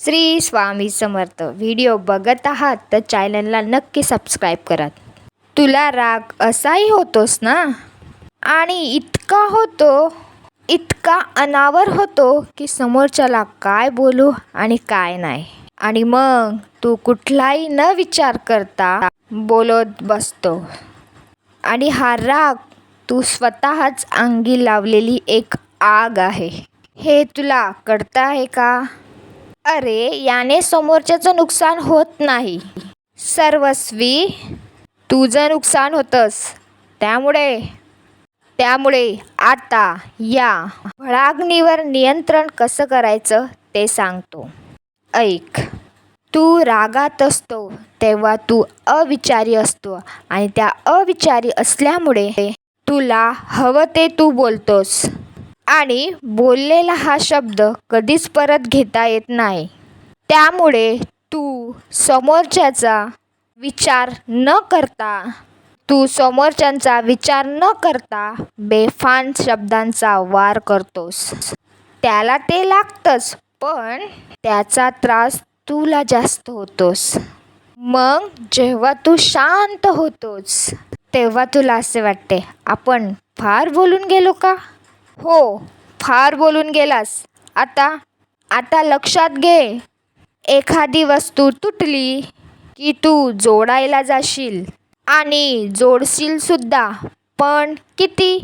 Shri Swami Samarth. Video बघत आहात तर चॅनलला नक्की सबस्क्राईब करा. तुला राग असाही होतोस ना? आणि इतका होतो इतका अनावर होतो की समोरच्याला काय बोलू आणि काय नाही. आणि मग तू कुठलाही न विचार करता बोलत बसतो. आणि हा राग तू स्वतःच अंगी लावलेली एक आग आहे. हे तुला कळतं आहे का? अरे याने समोरच्याचं नुकसान होत नाही. सर्वस्वी तुझं नुकसान होतंस. त्यामुळे त्यामुळे आता या भळाग्नीवर नियंत्रण कसं करायचं ते सांगतो. ऐक तू रागात असतो तेव्हा तू अविचारी असतो आणि त्या अविचारी असल्यामुळे तुला हवं ते तू बोलतोस. आणि बोललेला हा शब्द कधीच परत घेता येत नाही. त्यामुळे तू समोरच्याचा विचार न करता तू समोरच्यांचा विचार न करता बेफान शब्दांचा वार करतोस. त्याला ते लागतंच पण त्याचा त्रास तुला जास्त होतोस. मग जेव्हा तू शांत होतोस तेव्हा तुला असे वाटते आपण फार बोलून गेलो का? हो फार बोलून गेलास. आता आता लक्षात घे. एखादी वस्तू तुटली की तू जोडायला जाशील आणि जोडशील सुद्धा. पण किती?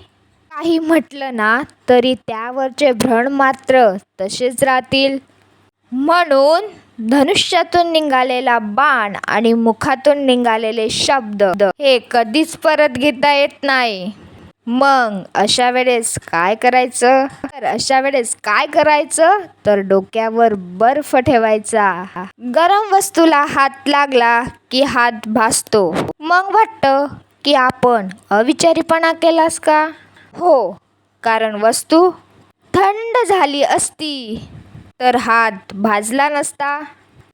काही म्हटलं ना तरी त्यावरचे भ्रण मात्र तसेच राहतील. म्हणून धनुष्यातून निघालेला बाण आणि मुखातून निघालेले शब्द हे कधीच परत घेता येत नाही. मग अशा वेळेस काय करायचं? तर अशा वेळेस काय करायचं? तर डोक्यावर बर्फ ठेवायचा. गरम वस्तूला हात लागला की हात भासतो. मग वाटतं की आपण अविचारीपणा केलास का? हो कारण वस्तू थंड झाली असती. तर हात भाजला नसता.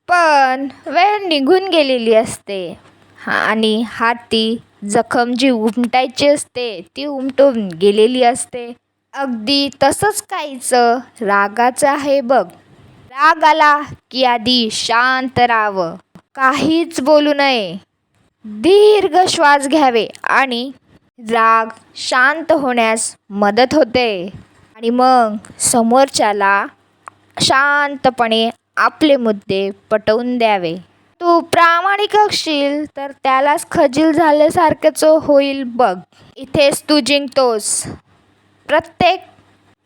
पण वेळ निघून गेलेली असते. आणि हाती जखम जी उमटायची असते ती उमटून गेलेली असते. अगदी तसंच काहीचं रागाचं आहे बघ. राग आला की आधी शांत राहावं. काहीच बोलू नये. दीर्घ श्वास घ्यावे आणि राग शांत होण्यास मदत होते. आणि मग समोरच्याला शांतपणे आपले मुद्दे पटवून द्यावे. तू प्रामाणिक असशील तर त्यालाच खजील झाल्यासारखंच होईल बघ. इथेच तू जिंकतोस. प्रत्येक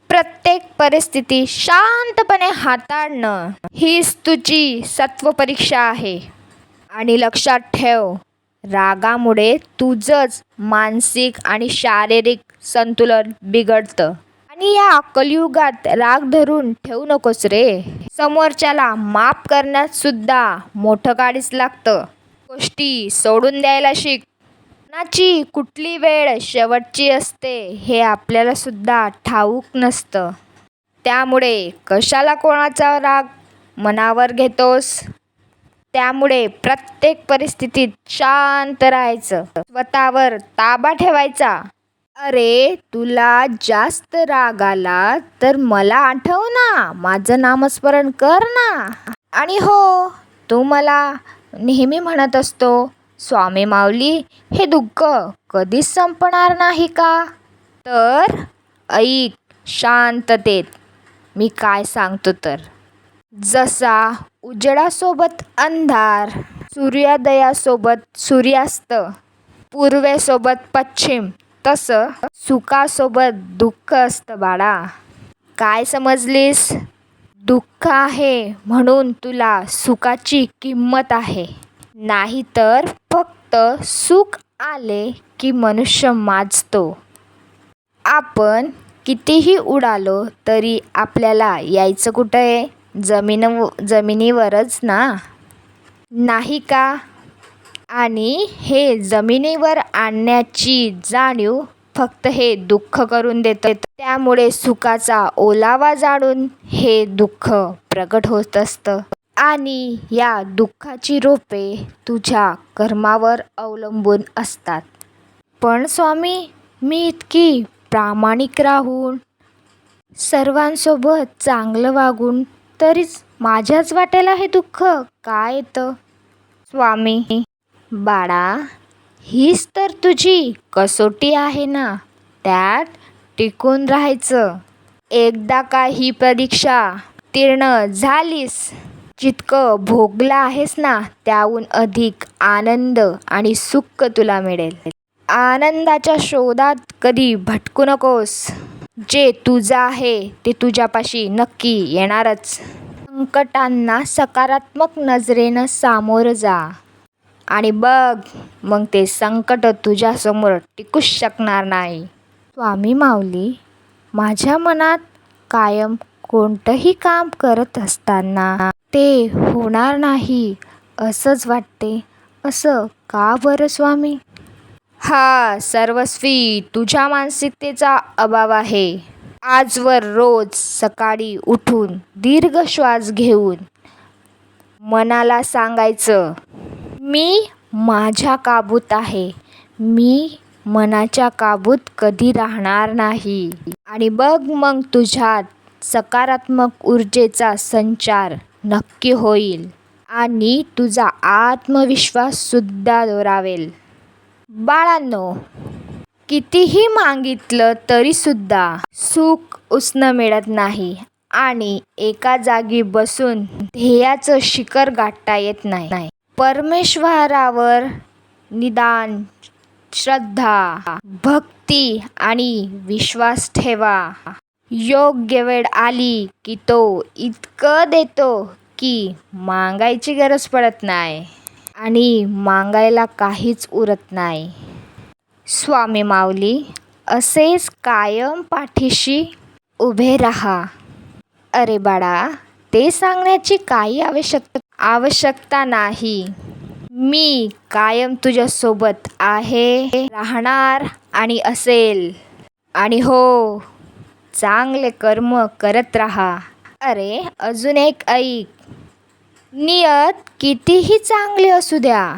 प्रत्येक परिस्थिती शांतपणे हाताळणं हीच तुझी सत्वपरीक्षा आहे. आणि लक्षात ठेव रागामुळे तुझंच मानसिक आणि शारीरिक संतुलन बिघडतं. आणि या कलियुगात राग धरून ठेवू नकोस रे. समोरच्याला माफ करण्यातसुद्धा मोठं काळीच लागतं. गोष्टी सोडून द्यायला शिक. कोणाची कुठली वेळ शेवटची असते हे आपल्याला सुद्धा ठाऊक नसतं. त्यामुळे कशाला कोणाचा राग मनावर घेतोस? त्यामुळे प्रत्येक परिस्थितीत शांत राहायचं. स्वतःवर ताबा ठेवायचा. अरे तुला जास्त राग आला तर मला आठव ना. माझं नामस्मरण कर ना. आणि हो तू मला नेहमी म्हणत असतो स्वामी माऊली हे दुःख कधीच संपणार नाही का? तर ऐक शांततेत मी काय सांगतो तर. जसा उजडासोबत अंधार सूर्योदयासोबत सूर्यास्त पूर्वेसोबत पश्चिम तसं सुखासोबत दुःख असतं बाळा. काय समजलीस? दुःख आहे म्हणून तुला सुखाची किंमत आहे. नाहीतर फक्त सुख आले की मनुष्य माजतो. आपण कितीही उडालो तरी आपल्याला यायचं कुठं? आहे जमीन जमिनीवरच ना? नाही का? आणि हे जमिनीवर आणण्याची जाणीव फक्त हे दुःख करून देतं. त्यामुळे सुखाचा ओलावा जाणून हे दुःख प्रकट होत असतं. आणि या दुःखाची रोपे तुझ्या कर्मावर अवलंबून असतात. पण स्वामी मी इतकी प्रामाणिक राहून सर्वांसोबत चांगलं वागून तरीच माझ्याच वाट्याला हे दुःख काय येतं? स्वामी बाळा हीच तर तुझी कसोटी आहे ना? त्यात टिकून राहायचं. एकदा का ही परीक्षा तीर्ण झालीस? जितकं भोगलं आहेस ना त्याहून अधिक आनंद आणि सुख तुला मिळेल. आनंदाच्या शोधात कधी भटकू नकोस. जे तुझं आहे ते तुझ्यापाशी नक्की येणारच. संकटांना सकारात्मक नजरेनं सामोरं जा. आणि बघ मग ते संकट तुझ्यासमोर टिकूच शकणार नाही. स्वामी माऊली माझ्या मनात कायम कोणतंही काम करत असताना ते होणार नाही असंच वाटते. असं का बरं स्वामी? हा सर्वस्वी तुझ्या मानसिकतेचा अभाव आहे. आजवर रोज सकाळी उठून दीर्घ श्वास घेऊन मनाला सांगायचं मी माझ्या काबूत आहे. मी मनाच्या काबूत कधी राहणार नाही. आणि बघ मग तुझ्यात सकारात्मक ऊर्जेचा संचार नक्की होईल आणि तुझा आत्मविश्वाससुद्धा दोरावेल. बाळांनो कितीही मागितलं तरीसुद्धा सुख उसणं मिळत नाही आणि एका जागी बसून ध्येयाचं शिखर गाठता येत नाही. परमेश्वरावर निदान श्रद्धा भक्ती आणि विश्वास ठेवा. योग्य वेळ आली की तो इतकं देतो की मागायची गरज पडत नाही आणि मागायला काहीच उरत नाही. स्वामी माऊली असेच कायम पाठीशी उभे राहा. अरे बाळा ते सांगण्याची काही आवश्यकता आवश्यकता नाही. मी कायम तुझ्यासोबत आहे राहणार आणि असेल. आणि हो चांगले कर्म करत राहा. अरे अजून एक ऐक. नियत कितीही चांगली असू द्या.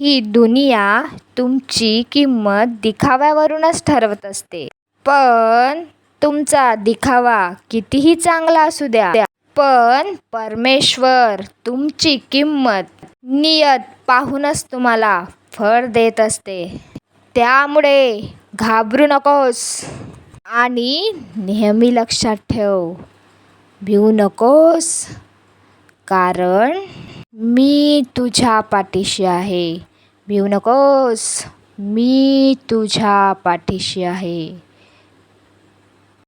ही दुनिया तुमची किंमत दिखाव्यावरूनच ठरवत असते. पण तुमचा दिखावा कितीही चांगला असू द्या. पण परमेश्वर तुमची किंमत नियत पाहूनच तुम्हाला फळ देत असते. त्यामुळे घाबरू नकोस आणि नेहमी लक्षात ठेव. भिवू नकोस कारण मी तुझ्या पाठीशी आहे. भिवू नकोस मी तुझ्या पाठीशी आहे.